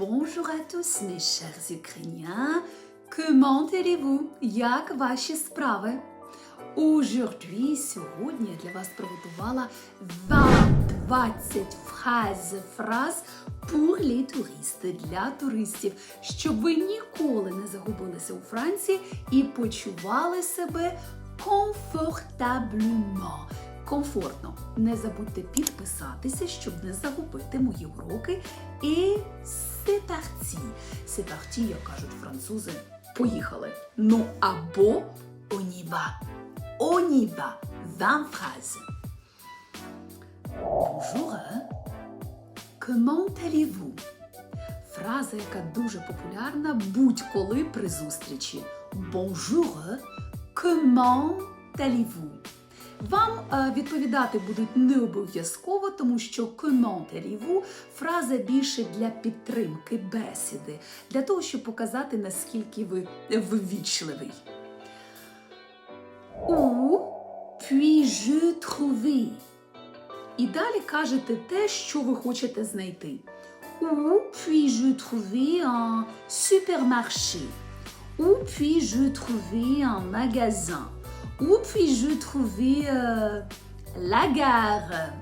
Bonjour à tous, mes chers Ukrainiens. Comment allez-vous? Як ваші справи? Aujourd'hui, сьогодні я для вас приготувала 20 фраз, фраз pour les touristes, для туристів, щоб ви ніколи не загубилися у Франції і почували себе комфортабlement. Комфортно. Не забудьте підписатися, щоб не загубити мої уроки. І c'est parti. C'est parti, як кажуть французи. Поїхали. Ну або y va. 20 phrases. Bonjour. Comment allez-vous? Фраза, яка дуже популярна будь-коли при зустрічі. Bonjour. Comment allez-vous? Вам е, відповідати будуть не обов'язково, тому що allez-vous – фраза більше для підтримки бесіди, для того, щоб показати, наскільки ви ввічливий. Où puis-je trouver? І далі кажете те, що ви хочете знайти. Où puis-je trouver un supermarché? Où puis-je trouver un magasin? Où puis-je trouver euh, la gare?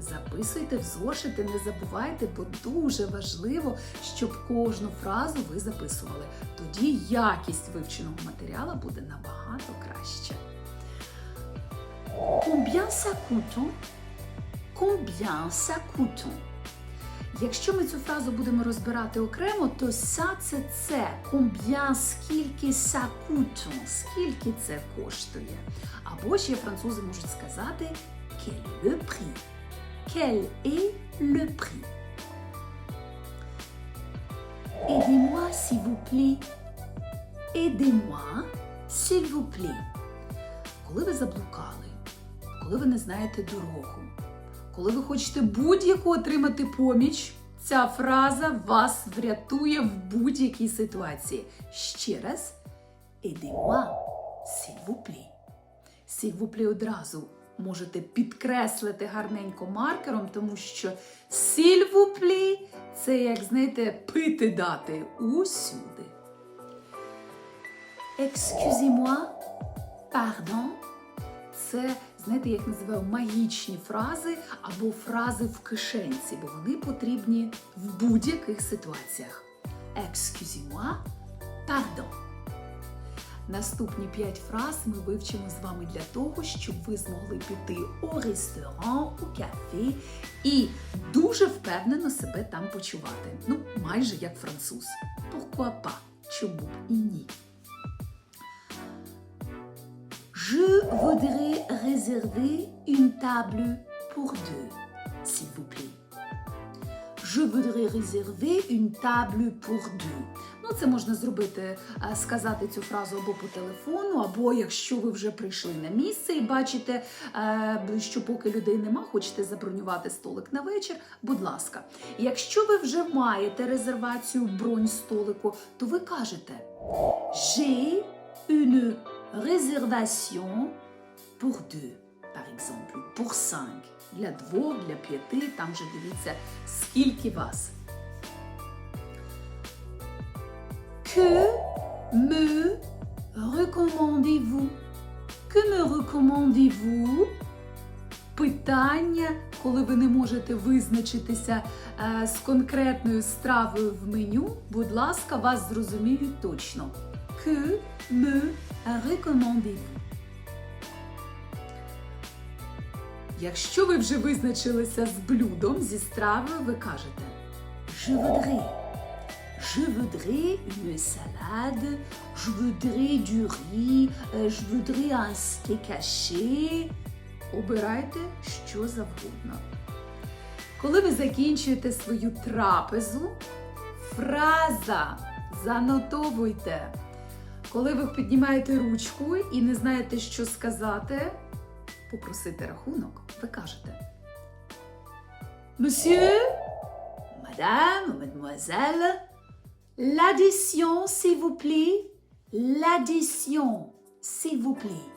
Записуйте в зошити, не забувайте, бо дуже важливо, щоб кожну фразу ви записували. Тоді якість вивченого матеріалу буде набагато краще. Combien ça coûte? Combien ça coûte? Якщо ми цю фразу будемо розбирати окремо, то ся це це. Combien, скільки ça coûte? Скільки це коштує? Або ще французи можуть сказати quel le prix? Quel est le prix? Aidez-moi s'il vous plaît. Aidez-moi s'il vous plaît. Коли ви заблукали, коли ви не знаєте дорогу, коли ви хочете будь-яку отримати поміч, ця фраза вас врятує в будь-якій ситуації. Ще раз. S'il vous plaît одразу можете підкреслити гарненько маркером, тому що plaît – це, як знаєте, пити дати усюди. Excusez-moi, pardon – це, знаєте, як називаю магічні фрази або фрази в кишенці, бо вони потрібні в будь-яких ситуаціях. Excusez-moi, pardon. Наступні п'ять фраз ми вивчимо з вами для того, щоб ви змогли піти у ресторан, у кафе і дуже впевнено себе там почувати. Ну, майже як француз. Pourquoi pas? Чому б і ні? Je voudrais réserver une table pour deux, s'il vous plaît. Je voudrais réserver une table pour deux. Ну, це можна зробити, е, сказати цю фразу або по телефону, або якщо ви вже прийшли на місце і бачите, е, що поки людей нема, хочете забронювати столик на вечір, будь ласка. Якщо ви вже маєте резервацію бронь столику, то ви кажете J'ai une réservation pour deux, par exemple, pour cinq. Для двох, для п'яти, там вже дивіться, скільки вас. Que me recommandez-vous? Que me recommandez-vous? Питання, коли ви не можете визначитися е, з конкретною стравою в меню, будь ласка, вас зрозуміють точно. Que me recommandez-vous? Якщо ви вже визначилися з блюдом, зі стравою, ви кажете Je voudrais. Je voudrais une salade, je voudrais du riz, euh, je voudrais un steak haché. Обирайте що завгодно. Коли ви закінчуєте свою трапезу, фраза занотовуйте. Коли ви піднімаєте ручку і не знаєте, що сказати, попросити рахунок, ви кажете Monsieur, Madame, Mademoiselle, l'addition, s'il vous plaît. L'addition, s'il vous plaît.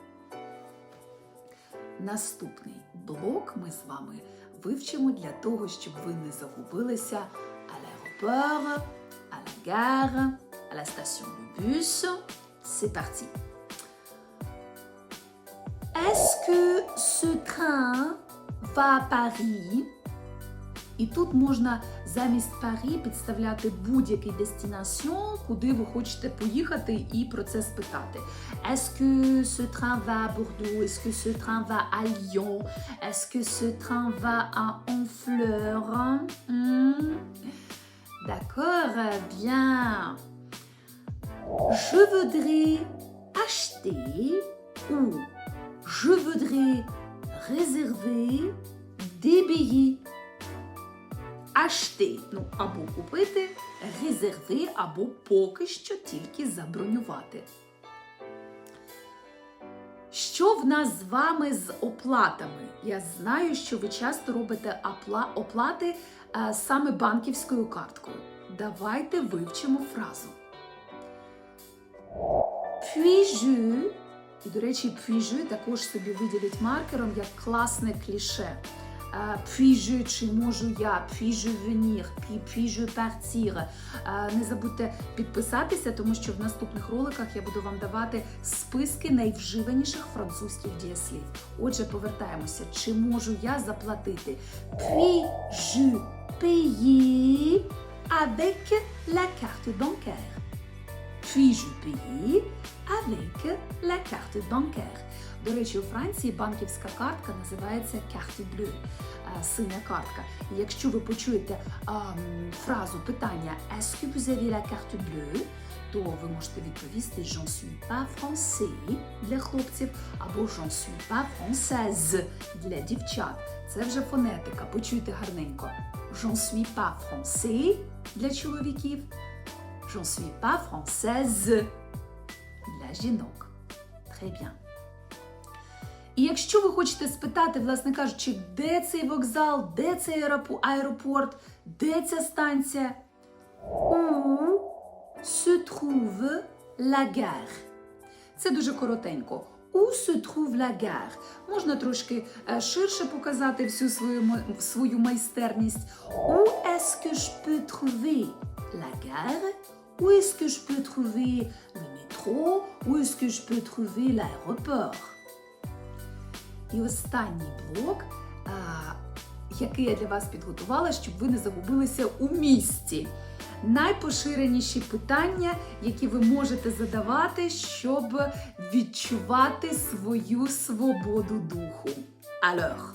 Наступний блок ми з вами вивчимо для того, щоб ви не загубилися. Але l'aéroport, à la gare, à la station de bus. C'est parti. Est-ce que ce train va à Paris? І тут можна замість Парі підставляти будь-який дестинаціон, куди ви хочете поїхати і про це спитати. Est-ce que ce train va à Bordeaux? Est-ce que ce train va à Lyon? Est-ce que ce train va à Honfleur? Hmm? D'accord, bien. Je voudrais acheter ou je voudrais réserver des billets. Acheter, ну або купити, резерви, або поки що тільки забронювати. Що в нас з вами з оплатами? Я знаю, що ви часто робите оплати е, саме банківською карткою. Давайте вивчимо фразу. Puis-je, і, до речі, puis-je також собі виділять маркером як класне кліше. Е, чи можу я, puis- puis-je partir. Е, Не забудьте підписатися, тому що в наступних роликах я буду вам давати списки найвживаніших французьких дієслів. Отже, повертаємося. Чи можу я заплатити? Puis-je avec la carte bancaire? Puis-je payer avec la carte bancaire? До речі, у Франції банківська картка називається carte bleue, синя картка. І якщо ви почуєте а, фразу питання Est-ce que vous avez la carte bleue? то ви можете відповісти J'en suis pas français для хлопців або J'en suis pas française для дівчат. Це вже фонетика. Почуйте гарненько. J'en suis pas français для чоловіків. J'en suis pas française для жінок. Très. І якщо ви хочете спитати, власне кажучи, де цей вокзал, де цей аеропорт, де ця станція? Où se trouve la gare? Це дуже коротенько. Où se trouve la gare? Можна трошки е, ширше показати всю свою, свою майстерність. Où est-ce que je peux trouver la gare? Où est-ce que je peux trouver le métro? Où est-ce que je peux trouver l'aéroport? І останній блок, який я для вас підготувала, щоб ви не загубилися у місті. Найпоширеніші питання, які ви можете задавати, щоб відчувати свою свободу духу. Alors,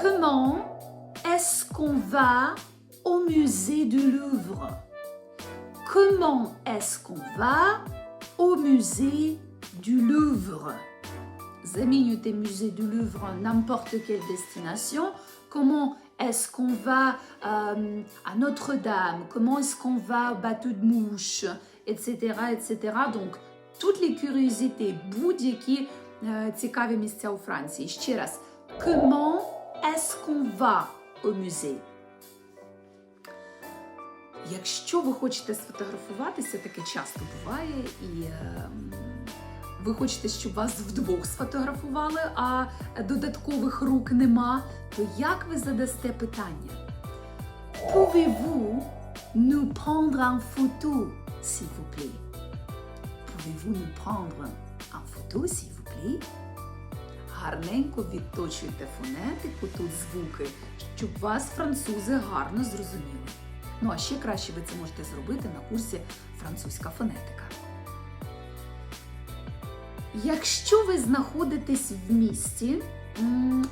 comment est-ce qu'on va au musée du Louvre? Comment est-ce qu'on va au musée du Louvre? Замінюйте musée du Louvre n'importe quelle destination. Comment est-ce qu'on va euh, à Notre-Dame Comment est-ce qu'on va au bateau de mouche Etc. etc. Donc, toutes les curiosités, будь-які е, цікаві місця у Франції. Ще раз. Comment est-ce qu'on va au musée Якщо ви хочете сфотографуватися, таке часто буває, і ем, ви хочете, щоб вас вдвох сфотографували, а додаткових рук нема, то як ви задасте питання? Pouvez-vous nous prendre en photo, s'il vous plaît? Pouvez-vous nous prendre en photo, s'il vous plaît? Гарненько відточуйте фонетику, тут звуки, щоб вас французи гарно зрозуміли. Ну а ще краще ви це можете зробити на курсі французька фонетика. Якщо ви знаходитесь в місті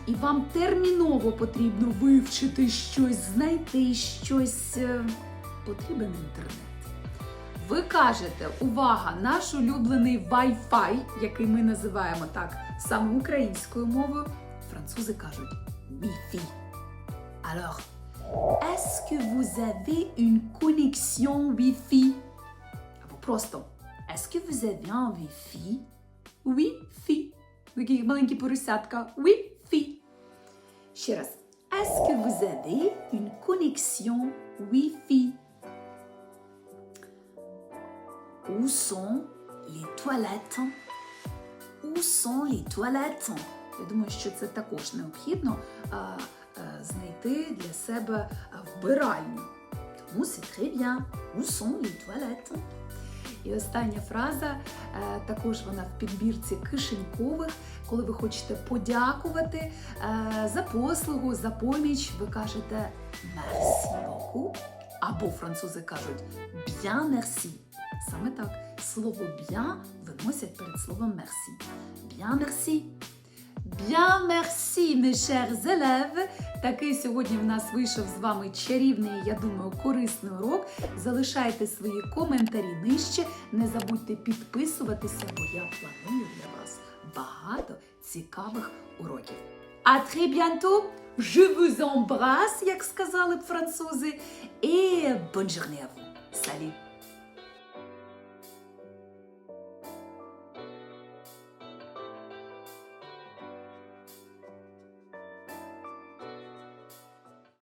і вам терміново потрібно вивчити щось, знайти щось, е, потрібен інтернет. Ви кажете, увага, наш улюблений Wi-Fi, який ми називаємо так саме українською мовою, французи кажуть Wi-Fi. Alors, est-ce que vous avez une connexion Wi-Fi? Або просто Est-ce que vous avez un Wi-Fi? Wi-Fi. Такі маленькі поросятка. Wi-Fi. Ще раз. Est-ce que vous avez une connexion Wi-Fi? Où sont les toilettes? Où sont les toilettes? Я думаю, що це також необхідно а, е, Знайти для себе е, вбиральню. Тому c'est très bien. Où sont les toilettes? І остання фраза, е, також вона в підбірці кишенькових. Коли ви хочете подякувати е, за послугу, за поміч, ви кажете merci beaucoup, або французи кажуть bien merci. Саме так, слово bien виносять перед словом merci. Bien merci. Bien merci, mes chers élèves. Такий сьогодні в нас вийшов з вами чарівний, я думаю, корисний урок. Залишайте свої коментарі нижче. Не забудьте підписуватися, бо я планую для вас багато цікавих уроків. À très bientôt! Je vous embrasse, як сказали б французи, і bonne journée à vous. Salut!